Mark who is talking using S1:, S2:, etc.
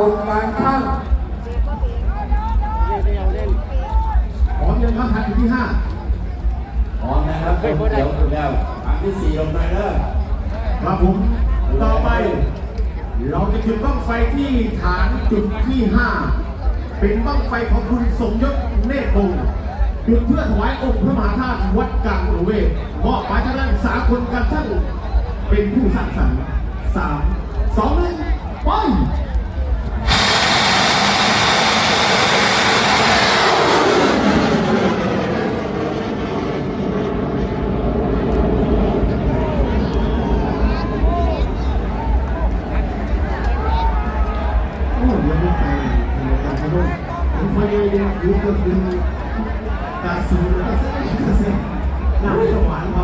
S1: คนการช่าง
S2: พร้อมยังครับทันที่ห้า
S3: พร้อมนะครับเดี๋ยวถึงแล้วครั้งที่สี่ลงไปเด้อ
S2: ครับผมต่อไป เราจะจุดบ้างไฟที่ฐานจุดที่ห้าเป็นบ้างไฟของคุณสมยศเนตรพงศ์จุดเพื่อถวายองค์พระมหาธาตุวัดกลางอุเวศมอบหมายทางด้านสากลการช่างเป็นผู้สร้างสรรค์สามสองหนึ่งไป โอ้